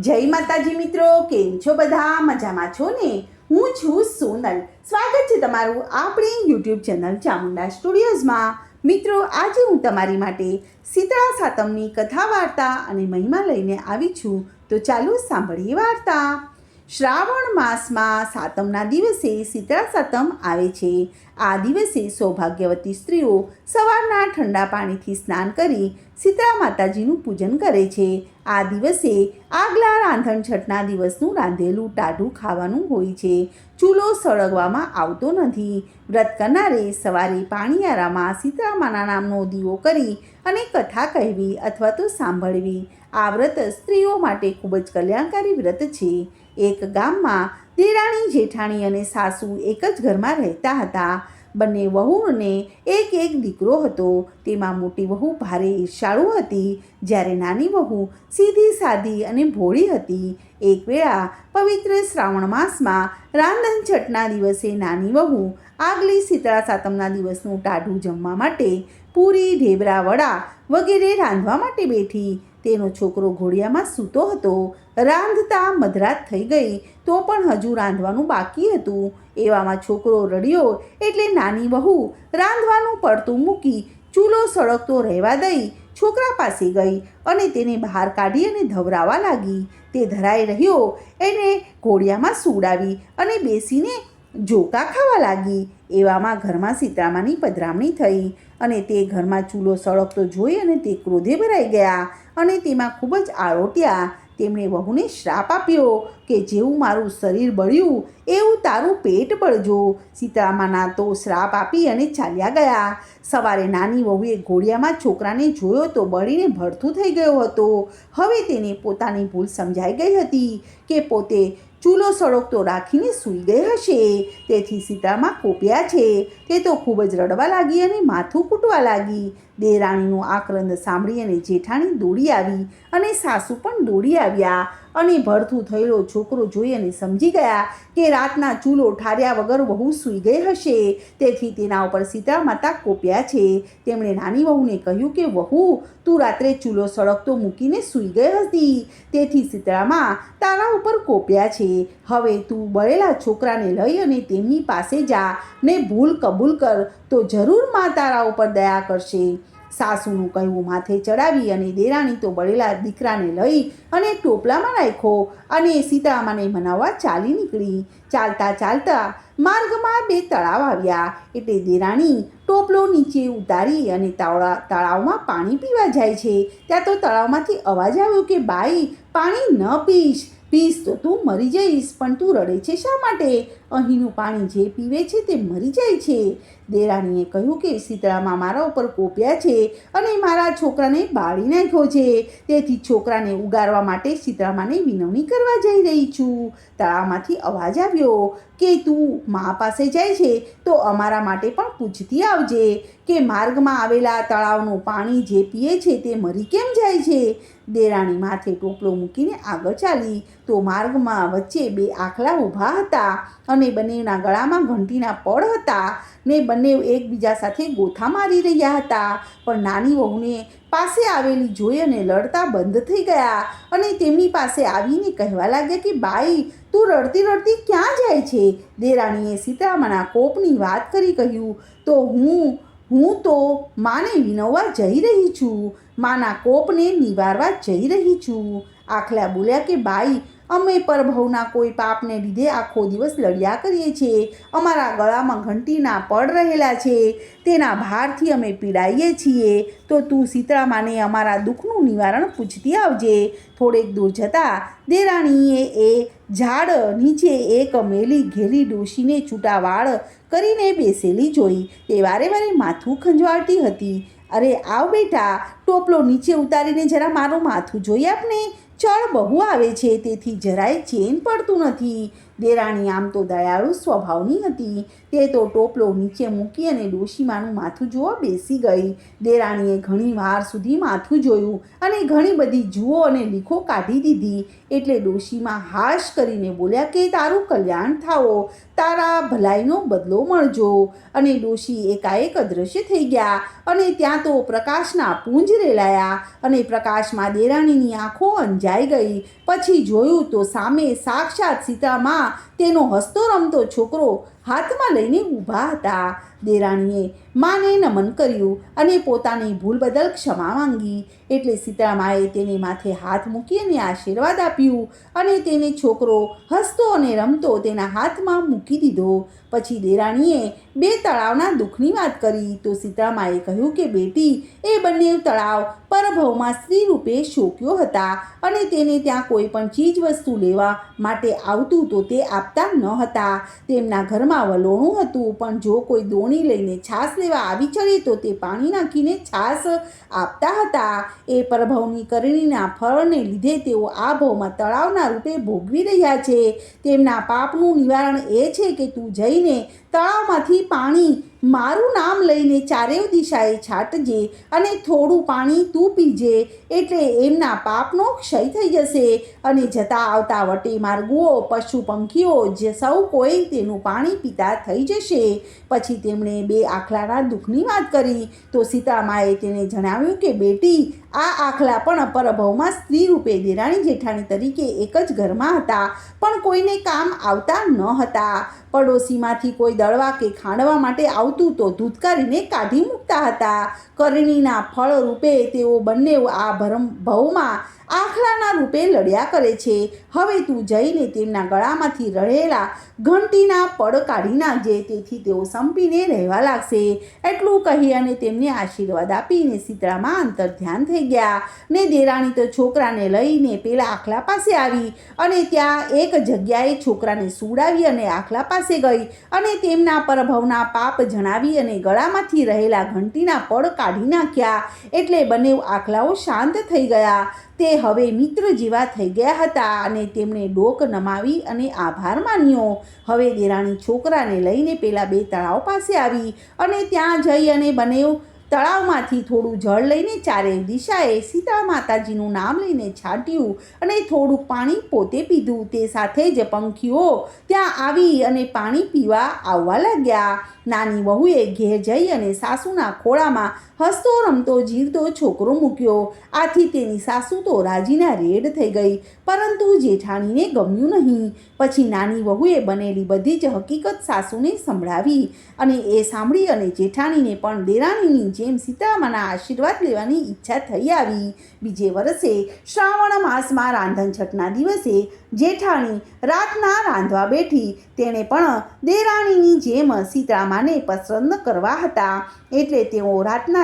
જય માતાજી મિત્રો, કેમ છો બધા? મજામાં છો ને? હું છું સોનલ. સ્વાગત છે તમારું આપણી યુટ્યુબ ચેનલ ચામુંડા સ્ટુડિયોઝમાં. મિત્રો, આજે હું તમારી માટે શીતળા સાતમની કથા વાર્તા અને મહિમા લઈને આવી છું. તો ચાલો સાંભળીએ વાર્તા. શ્રાવણ માસમાં સાતમના દિવસે શીતળા સાતમ આવે છે. આ દિવસે સૌભાગ્યવતી સ્ત્રીઓ સવારના ઠંડા પાણીથી સ્નાન કરી શીતળા માતાજીનું પૂજન કરે છે. આ દિવસે આગલા રાંધણ છઠના દિવસનું રાંધેલું ટાઢું ખાવાનું હોય છે. ચૂલો સળગવામાં આવતો નથી. વ્રત કરનારે સવારે પાણીયારામાં સીતારામાના નામનો દીવો કરી અને કથા કહેવી અથવા તો સાંભળવી. આ વ્રત સ્ત્રીઓ માટે ખૂબ જ કલ્યાણકારી વ્રત છે. એક ગામમાં દેરાણી, જેઠાણી અને સાસુ એક જ ઘરમાં રહેતા હતા. બંને વહુને એક એક દીકરો હતો. તેમાં મોટી વહુ ભારે ઈર્ષાળુ હતી. જ્યારે નાની વહુ સીધી, સાદી અને ભોળી હતી. એક વેળા પવિત્ર શ્રાવણ માસમાં રાંધણ છઠના દિવસે નાની વહુ આગલી શીતળા સાતમના દિવસનું ટાઢું જમવા માટે પૂરી ઢેબરા વડા વગેરે રાંધવા માટે બેઠી. તેનો છોકરો ઘોડિયામાં સૂતો હતો. રાંધતા મધરાત થઈ ગઈ. તો પણ હજુ રાંધવાનું બાકી હતું. એવામાં છોકરો રડ્યો એટલે નાની વહુ રાંધવાનું પડતું મૂકી ચૂલો સળગતો રહેવા દઈ છોકરા પાસે ગઈ અને તેને બહાર કાઢી અને ધવરાવા લાગી. તે ધરાઈ રહ્યો. એને ઘોડિયામાં સુવડાવી અને બેસીને જોકા ખાવા લાગી. એવામાં ઘરમાં સીતારામાની પધરામણી થઈ અને તે ઘરમાં ચૂલો સળગતો જોઈ અને તે ક્રોધે ભરાઈ ગયા અને તેમાં ખૂબ જ આરોટ્યા. તેમણે વહુને શ્રાપ આપ્યો કે જેવું મારું શરીર બળ્યું, એવું તારું પેટ બળજો. સીતારામાના તો શ્રાપ આપી અને ચાલ્યા ગયા. સવારે નાની વહુએ ઘોડિયામાં છોકરાને જોયો તો બળીને ભડથું થઈ ગયો હતો. હવે તેને પોતાની ભૂલ સમજાઈ ગઈ હતી કે પોતે ચૂલો સળગતો રાખીને સૂઈ ગઈ હશે. તેથી સીતામાં કોપ્યા છે. તે તો ખૂબ જ રડવા લાગી અને માથું કૂટવા લાગી. દેરાણીનું આક્રંદ સાંભળી અને જેઠાણી દોડી આવી અને સાસુ પણ દોડી આવ્યા અને ભરથું થયેલો છોકરો જોઈ અને સમજી ગયા કે રાતના ચૂલો ઠાર્યા વગર વહુ સૂઈ ગઈ હશે. તેથી તેના ઉપર સીતા માતા કોપ્યા છે. તેમણે નાની વહુને કહ્યું કે, વહુ, તું રાત્રે ચૂલો સળગતો મૂકીને સૂઈ ગઈ હતી. તેથી સીતળામાં તારા ઉપર કોપ્યા છે. હવે તું બળેલા છોકરાને લઈ અને તેમની પાસે જા. ને ભૂલ કબૂલ કર. તો જરૂરમાં તારા ઉપર દયા કરશે. સાસુનું કહેવું માથે ચડાવી અને દેરાણી તો બળેલા દીકરાને લઈ અને ટોપલામાં નાખ્યો અને સીતારામાને મનાવવા ચાલી નીકળી. ચાલતા ચાલતા માર્ગમાં બે તળાવ આવ્યા. એટલે દેરાણી ટોપલો નીચે ઉતારી અને તળા તળાવમાં પાણી પીવા જાય છે. ત્યાં તો તળાવમાંથી અવાજ આવ્યો કે, બાઈ, પાણી ન પીશ. પીશ તો તું મરી જઈશ, પણ તું રડે છે શા માટે? અહીંનું પાણી જે પીવે છે તે મરી જાય છે. દેરાણીએ કહ્યું કે શીતળામાં મારા ઉપર કોપ્યા છે અને મારા છોકરાને બાળી નાખ્યો છે. તેથી છોકરાને ઉગારવા માટે શીતળામાને વિનવણી કરવા જઈ રહી છું. તળાવમાંથી અવાજ આવ્યો કે તું મા પાસે જાય છે તો અમારા માટે પણ પૂછતી આવજે કે માર્ગમાં આવેલા તળાવનું પાણી જે પીએ છે તે મરી કેમ જાય છે? દેરાણી માથે ટોપલો મૂકીને આગળ ચાલી. તો માર્ગમાં વચ્ચે બે આખલા ઊભા હતા અને બંનેના ગળામાં ઘંટીના પડ હતા. ને બંને એકબીજા સાથે ગોથા મારી રહ્યા હતા. પણ નાની વહુને પાસે આવેલી જોઈ અને લડતા બંધ થઈ ગયા અને તેમની પાસે આવીને કહેવા લાગ્યા કે, બાઈ, તું રડતી રડતી ક્યાં જાય છે? દેરાણીએ સીતારામાના કોપની વાત કરી કહ્યું, તો હું હું તો માને વિનવવા જઈ રહી છું. માના કોપને નિવારવા જઈ રહી છું. આખલા બોલ્યા કે, બાઈ અમે પરભવના કોઈ પાપને લીધે આખો દિવસ લડ્યા કરીએ છીએ. અમારા ગળામાં ઘંટીના પડ રહેલા છે. તેના ભારથી અમે પીડાઈએ છીએ. તો તું શીતળામાને અમારા દુઃખનું નિવારણ પૂછતી આવજે. થોડેક દૂર જતાં દેરાણીએ એ ઝાડ નીચે એક મેલી ઘેલી ડોશીને છૂટા વાળ કરીને બેસેલી જોઈ. તે વારે વારે માથું ખંજવાળતી હતી. અરે, આવ બેટા, ટોપલો નીચે ઉતારીને જરા મારું માથું જોઈ આપને. ચળ બહુ આવે છે તેથી જરાય ચેન પડતું નથી. દેરાણી આમ તો દયાળુ સ્વભાવની હતી. તે તો ટોપલો નીચે મૂકી અને ડોશીમાનું માથું જોવા બેસી ગઈ. દેરાણીએ ઘણી વાર સુધી માથું જોયું અને ઘણી બધી જુઓ અને લીખો કાઢી દીધી. એટલે ડોશીમાં હાશ કરીને બોલ્યા કે, તારું કલ્યાણ થાવો તારા ભલાઈનો બદલો મળજો. અને ડોશી એકાએક અદૃશ્ય થઈ ગયા અને ત્યાં તો પ્રકાશના પૂંજ રેલાયા અને પ્રકાશમાં દેરાણીની આંખો અંજાઈ ગઈ. પછી જોયું તો સામે સાક્ષાત સીતામાં તેનો હસતો રમતો છોકરો હાથમાં લઈને ઊભા હતા. દેરાણીએ માને નમન કર્યું અને પોતાની ભૂલ બદલ ક્ષમા માંગી. એટલે સીતામાએ તેને માથે હાથ મૂકી અને આશીર્વાદ આપ્યું અને તેને છોકરો હસતો અને રમતો તેના હાથમાં મૂકી દીધો. પછી દેરાણીએ બે તળાવના દુઃખની વાત કરી તો સીતામાએ કહ્યું કે, બેટી, એ બંને તળાવ પરભવમાં સ્ત્રી રૂપે શોક્યો હતા અને તેને ત્યાં કોઈ પણ ચીજ વસ્તુ લેવા માટે આવતું તો તે આપતા ન હતા. તેમના ઘરમાં વલોણું હતું, પણ જો કોઈ દોણી લઈને છાશ લેવા આવી ચડે તો તે પાણી નાખીને છાશ આપતા હતા. એ પરભવની કરણીના ફળને લીધે તેઓ આ ભવમાં તળાવના રૂપે ભોગવી રહ્યા છે. તેમના પાપનું નિવારણ એ છે કે તું જઈને તળાવમાંથી પાણી મારું નામ લઈને ચારેવ દિશાએ છાંટજે અને થોડું પાણી તું પીજે એટલે એમના પાપનો ક્ષય થઈ જશે. અને જતા આવતા વટે માર્ગુઓ, પશુ પંખીઓ, જે સૌ કોઈ તેનું પાણી પીતા થઈ જશે. પછી તેમણે બે આખલાના દુઃખની વાત કરી. તો સીતામાએ તેને જણાવ્યું કે, બેટી આ આખલા પણ પરભવમાં સ્ત્રી રૂપે દેરાણી જેઠાણી તરીકે એક જ ઘરમાં હતા, પણ કોઈને કામ આવતા ન હતા. પડોશીમાંથી કોઈ દળવા કે ખાંડવા માટે આવતું તો ધૂતકારીને કાઢી મૂકતા હતા. કરણીના ફળ રૂપે તેઓ બંને આ ભરમ, ભવમાં આખલાના રૂપે લડ્યા કરે છે. હવે તું જઈને તેમના ગળામાંથી રહેલા ઘંટીના પડ કાઢી નાખજે, તેથી તેઓ સંપીને રહેવા લાગશે. એટલું કહી અને તેમને આશીર્વાદ આપીને સીતળામાં અંતર ધ્યાન થઈ ગયા. ને દેરાણી તો છોકરાને લઈને પેલા આખલા પાસે આવી અને ત્યાં એક જગ્યાએ છોકરાને સુડાવી અને આખલા પાસે ગઈ અને તેમના પરભવના પાપ જણાવી અને ગળામાંથી રહેલા ઘંટીના પડ કાઢી નાખ્યા. એટલે બંને આખલાઓ શાંત થઈ ગયા. તે હવે મિત્ર જેવા થઈ ગયા હતા અને તેમણે ડોક નમાવી અને આભાર માન્યો. હવે દેરાણી છોકરાને લઈને પેલા બે તળાવ પાસે આવી અને ત્યાં જઈ અને બંને તળાવમાંથી થોડું જળ લઈને ચારે દિશાએ સીતા માતાજીનું નામ લઈને છાંટ્યું અને થોડુંક પાણી પોતે પીધું. તે સાથે જ પંખીઓ ત્યાં આવી અને પાણી પીવા આવવા લાગ્યા. નાની વહુએ ઘેર જઈ અને સાસુના ખોળામાં હસતો રમતો, જીવતો છોકરો મૂક્યો. આથી તેની સાસુ તો રાજીના રેડ થઈ ગઈ, પરંતુ જેઠાણીને ગમ્યું નહીં. પછી નાની વહુએ બનેલી બધી જ હકીકત સાસુને સંભળાવી અને એ સાંભળી અને જેઠાણીને પણ દેરાણીની જેમ સીતારામાના આશીર્વાદ લેવાની ઈચ્છા થઈ આવી. બીજે વર્ષે શ્રાવણ માસમાં રાંધણ છઠના દિવસે, જેઠાણી રાતના રાંધવા બેઠી. તેણે પણ દેરાણીની જેમ સીતારામાને પસંદ કરવા હતા. એટલે તેઓ રાતના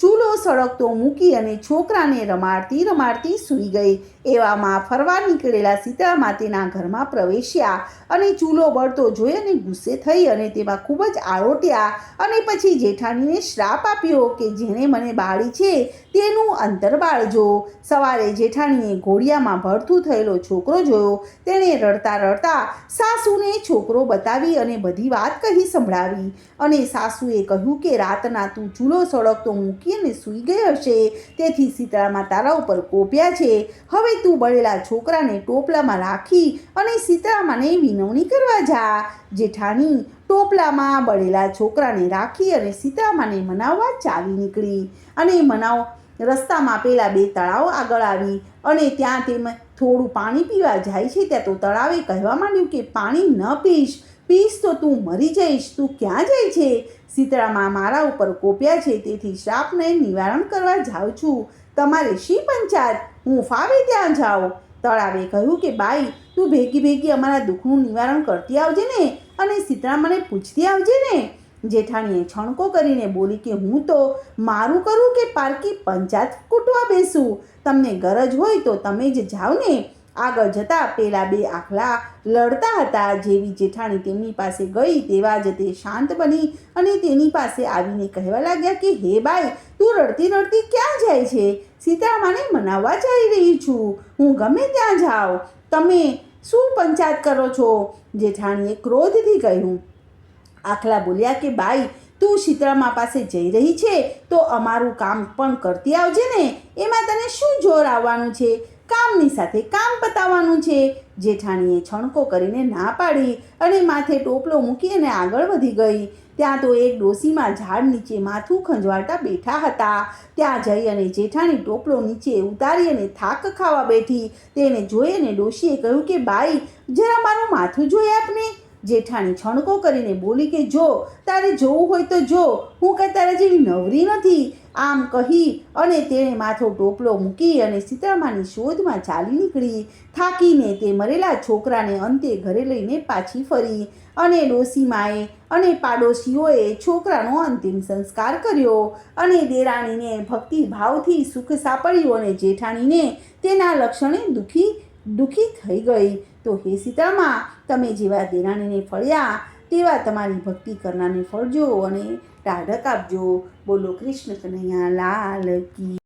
ચૂલો સળગતો મૂકી અને છોકરાને રમાડતી રમાડતી સૂઈ ગઈ. એવામાં ફરવા નીકળેલા સીતારામા તેના ઘરમાં પ્રવેશ્યા અને ચૂલો બળતો જોઈ અને ગુસ્સે થઈ અને તેમાં ખૂબ જ આળોટ્યા અને પછી જેઠાણીને શ્રાપ આપ્યો કે જેણે મને બાળી છે તેનું અંતર બાળજો. સવારે જેઠાણીએ ઘોડિયામાં ભરથું થયેલો છોકરો જોયો. તેણે રડતા રડતા સાસુને છોકરો બતાવી અને બધી વાત કહી સંભળાવી અને સાસુએ કહ્યું કે રાતના તું ચૂલો સળગતો મૂકી અને સૂઈ ગઈ હશે તેથી સીતળામાં તારા ઉપર કોપ્યા છે. હવે તું બળેલા છોકરાને ટોપલામાં રાખી અને સીતારામાને વિનવણી કરવા જા. જેઠાણી ટોપલામાં બળેલા છોકરાને રાખી અને સીતળામાને મનાવવા ચાલી નીકળી. અને મનાવ રસ્તામાં પેલા બે તળાવ આગળ આવી અને ત્યાં તેમ થોડું પાણી પીવા જાય છે ત્યાં તો તળાવે કહેવા માંડ્યું કે પાણી ન પીશ. પીશ તો તું મરી જઈશ, તું ક્યાં જાય છે? સીતળામાં મારા ઉપર કોપ્યા છે, તેથી શ્રાપને નિવારણ કરવા જાઉં છું. તમારે શી પંચાયત? હું ફાવે ત્યાં જાઉં. તળાવે કહ્યું કે, બાઈ, તું ભેગી ભેગી અમારા દુઃખનું નિવારણ કરતી આવજે ને અને સીતળામાને પૂછતી આવજે ને. જેઠાણીએ છણકો કરીને બોલી કે, હું તો મારું કરું કે પારકી પંચાયત કૂટવા બેસું? તમને ગરજ હોય તો તમે જ જાઓ ને આગળ જતાં પેલા બે આખલા લડતા હતા. જેવી જેઠાણી તેમની પાસે ગઈ તેવા જ તે શાંત બની અને તેની પાસે આવીને કહેવા લાગ્યા કે, હે બાઈ, તું રડતી રડતી ક્યાં જાય છે? સીતારામાને મનાવવા જઈ રહી છું. હું ગમે ત્યાં જાઉં. તમે શું પંચાયત કરો છો? જેઠાણીએ ક્રોધથી કહ્યું. આખલા બોલ્યા કે, બાઈ, તું શીતળામાં પાસે જઈ રહી છે તો અમારું કામ પણ કરતી આવજે ને. એમાં તને શું જોર આવવાનું છે? કામની સાથે કામ પતાવવાનું છે. જેઠાણીએ છણકો કરીને ના પાડી અને માથે ટોપલો મૂકી અને આગળ વધી ગઈ. ત્યાં તો એક ડોસીમાં ઝાડ નીચે માથું ખંજવાળતા બેઠા હતા. ત્યાં જઈ અને જેઠાણી ટોપલો નીચે ઉતારી અને થાક ખાવા બેઠી. તેને જોઈ અને ડોશીએ કહ્યું કે, બાઈ, જરા મારું માથું જોઈ આપને. જેઠાણી છણકો કરીને બોલી કે, જો, તારે જોવું હોય તો જો. હું કાંઈ તારા જેવી નવરી નથી. આમ કહી અને તેણે માથો ટોપલો મૂકી અને સીતામાની શોધમાં ચાલી નીકળી. થાકીને તે મરેલા છોકરાને અંતે ઘરે લઈને પાછી ફરી અને ડોસીમાએ અને પાડોશીઓએ છોકરાનો અંતિમ સંસ્કાર કર્યો અને દેરાણીને ભક્તિ ભાવથી સુખ સાંપડ્યું અને જેઠાણીને તેના લક્ષણે દુઃખી દુઃખી થઈ ગઈ. તો હે સીતામાં, તમે જેવા દેરાણીને ફળ્યા, તેવા તમારી ભક્તિ કરનારને ફળજો અને ટાઢક આપજો બોલો કૃષ્ણ કનૈયા, લાલ કી.